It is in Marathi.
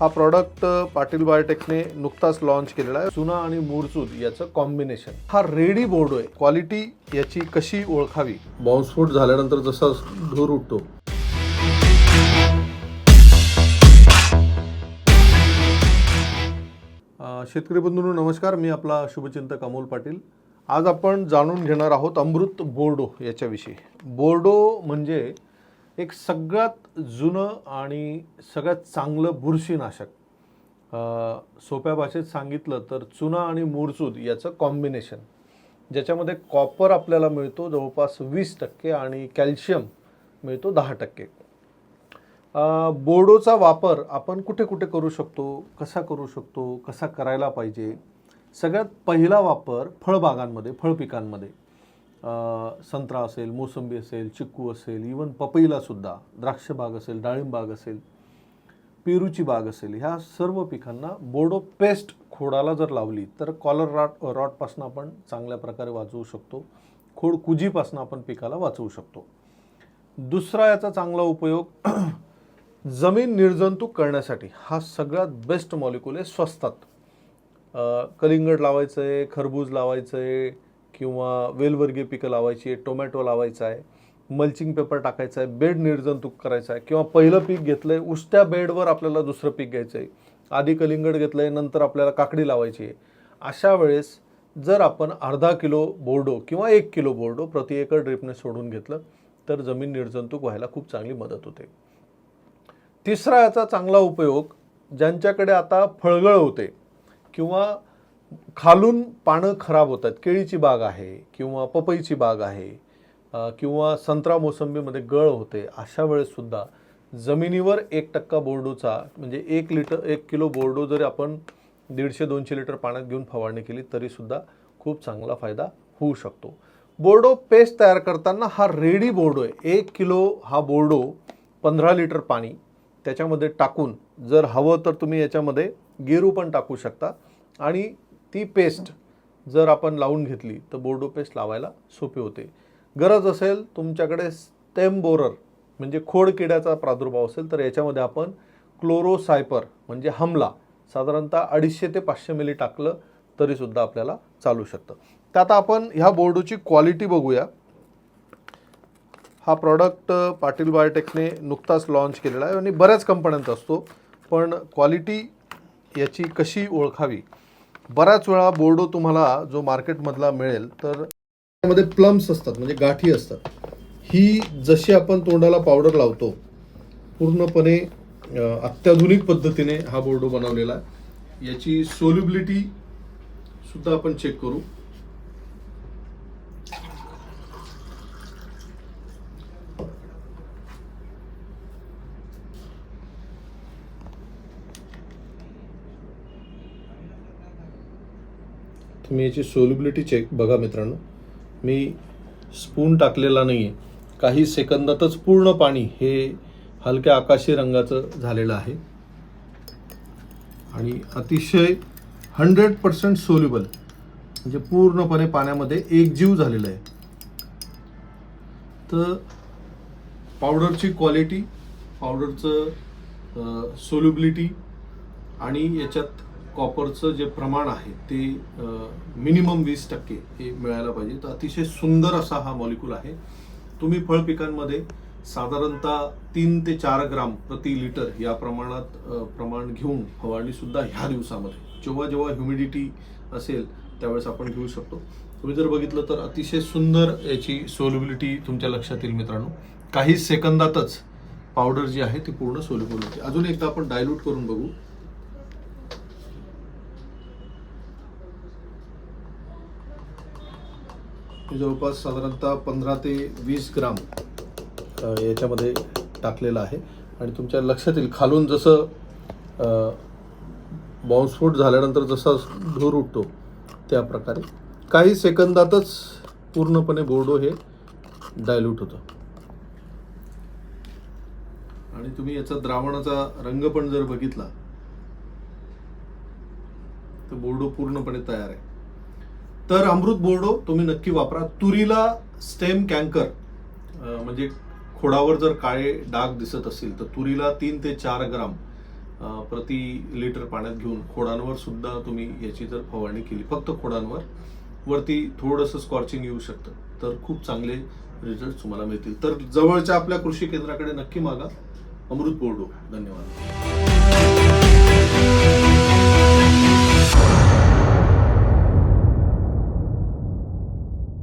हा प्रॉडक्ट पाटील बायोटेकने नुकताच लॉन्च केलेला आहे. चुना आणि मूरचूद याचं कॉम्बिनेशन हा रेडी बोर्ड आहे. क्वालिटी याची कशी ओळखावी? बॉम्बस्फोट झाल्यानंतर जसा धूर उठतो. शेतकरी बंधूंनो नमस्कार. मी आपला शुभचिंतक अमोल पाटील. आज आपण जाणून घेणार आहोत अमृत बोर्डो याच्याविषयी. बोर्डो म्हणजे एक सगळ्यात जुनं आणि सगळ्यात चांगलं बुरशीनाशक. सोप्या भाषेत सांगितलं तर चुना आणि मूरचूद याचं कॉम्बिनेशन ज्याच्यामध्ये कॉपर आपल्याला मिळतो जवळपास वीस टक्के आणि कॅल्शियम मिळतो दहा टक्के. बोडोचा बोर्डोचा वापर आपण कुठे कुठे करू शकतो कसा करू शकतो कसा करायला पाहिजे सगळ्यात पहिला वापर फळबागांमध्ये फळपिकांमध्ये. संत्रा असेल मोसंबी असेल चिक्कू असेल इवन पपईलासुद्धा द्राक्ष बाग असेल डाळिंब बाग असेल पेरूची बाग असेल ह्या सर्व पिकांना बोर्डो पेस्ट खोडाला जर लावली तर कॉलर रॉट रॉटपासून आपण चांगल्या प्रकारे वाचवू शकतो. खोड कुजीपासून आपण पिकाला वाचवू शकतो. दुसरा याचा चांगला उपयोग जमीन निर्जंतुक करण्यासाठी हा सगळ्यात बेस्ट मॉलिक्युल आहे स्वस्तात. कलिंगड लावायचं आहे खरबूज लावायचं आहे किंवा वेलवर्गीय पिकं लावायची आहे टोमॅटो लावायचा आहे मल्चिंग पेपर टाकायचा आहे बेड निर्जंतुक करायचा आहे किंवा पहिलं पीक घेतलं आहे उष्ट्या बेडवर आपल्याला दुसरं पीक घ्यायचं आहे. आधी कलिंगड घेतलं आहे नंतर आपल्याला काकडी लावायची आहे. अशा वेळेस जर आपण अर्धा किलो बोर्डो किंवा एक किलो बोर्डो प्रति एकर ड्रिपने सोडून घेतलं तर जमीन निर्जंतुक व्हायला खूप चांगली मदत होते. तिसरा याचा चांगला उपयोग ज्यांच्याकडे आता फळगळ होते किंवा खालून पानं खराब होतात. केळीची बाग आहे किंवा पपईची बाग आहे किंवा संत्रा मोसंबीमध्ये गळ होते अशा वेळेससुद्धा जमिनीवर एक टक्का बोर्डोचा म्हणजे एक लिटर एक किलो बोर्डो जरी आपण दीडशे दोनशे लिटर पाण्यात घेऊन फवारणी केली तरीसुद्धा खूप चांगला फायदा होऊ शकतो. बोर्डो पेस्ट तयार करताना हा रेडी बोर्डो आहे. एक किलो हा बोर्डो पंधरा लिटर पाणी त्याच्यामध्ये टाकून जर हवं तर तुम्ही याच्यामध्ये गेरू पण टाकू शकता. आणि ती पेस्ट जर आपण लावून घेतली तर बोर्डो पेस्ट लावायला सोपी होते. गरज असेल तुमच्याकडे स्टेम बोरर म्हणजे खोड किड्याचा प्रादुर्भाव असेल तर याच्यामध्ये आपण क्लोरोसायपर म्हणजे हमला साधारणतः अडीचशे ते पाचशे मिली टाकलं तरीसुद्धा आपल्याला चालू शकतं. तर आता आपण ह्या बोर्डोची क्वालिटी बघूया. हा प्रॉडक्ट पाटील बायोटेकने नुकताच लॉन्च केलेला आहे आणि बऱ्याच कंपन्यांचा असतो पण क्वालिटी याची कशी ओळखावी? बऱ्याच वेळा बोर्डो तुम्हाला जो मार्केटमधला मिळेल तर त्यामध्ये प्लम्स असतात म्हणजे गाठी असतात. ही जशी आपण तोंडाला पावडर लावतो पूर्णपणे अत्याधुनिक पद्धतीने हा बोर्डो बनवलेला आहे. याची सोल्युबिलिटी सुद्धा आपण चेक करू. तुम्ही याची सोल्युबिलिटी चेक बघा मित्रांनो. मी स्पून टाकलेला नाही आहे काही सेकंदातच पूर्ण पाणी हे हलक्या आकाशी रंगाचं झालेलं आहे. आणि अतिशय हंड्रेड पर्सेंट सोल्युबल म्हणजे पूर्णपणे पाण्यामध्ये एकजीव झालेलं आहे. तर पावडरची क्वालिटी पावडरचं सोल्युबिलिटी आणि याच्यात कॉपरचं जे प्रमाण आहे ते मिनिमम वीस टक्के हे मिळायला पाहिजे. तर अतिशय सुंदर असा हा मॉलिक्यूल आहे. तुम्ही फळ पिकांमध्ये साधारणतः तीन ते चार ग्राम प्रति लिटर या प्रमाणात प्रमाण घेऊन फवारणीसुद्धा ह्या दिवसामध्ये. जेव्हा जेव्हा ह्युमिडिटी असेल त्यावेळेस आपण घेऊ शकतो. तुम्ही जर बघितलं तर अतिशय सुंदर याची सोल्युबिलिटी तुमच्या लक्षात येईल मित्रांनो. काही सेकंदातच पावडर जी आहे ती पूर्ण सोल्युबल होते. अजून एकदा आपण डायल्यूट करून बघू. जवळपास साधारणतः पंधरा ते वीस ग्राम याच्यामध्ये टाकलेलं आहे. आणि तुमच्या लक्षात येईल खालून जसं बॉम्बस्फोट झाल्यानंतर जसा धूर उठतो त्या प्रकारे काही सेकंदातच पूर्णपणे बोर्डो हे डायल्यूट होतं. आणि तुम्ही याचा द्रावणाचा रंग पण जर बघितला तर बोर्डो पूर्णपणे तयार आहे. तर अमृत बोर्डो तुम्ही नक्की वापरा. तुरीला स्टेम कँकर म्हणजे खोडावर जर काळे डाग दिसत असतील तर तुरीला तीन ते चार ग्राम प्रति लिटर पाण्यात घेऊन खोडांवर सुद्धा तुम्ही याची जर फवारणी केली फक्त खोडांवर वरती थोडंसं स्कॉर्चिंग येऊ शकतं. तर खूप चांगले रिझल्ट तुम्हाला मिळतील. तर जवळच्या आपल्या कृषी केंद्राकडे नक्की मागा. अमृत बोर्डो. धन्यवाद.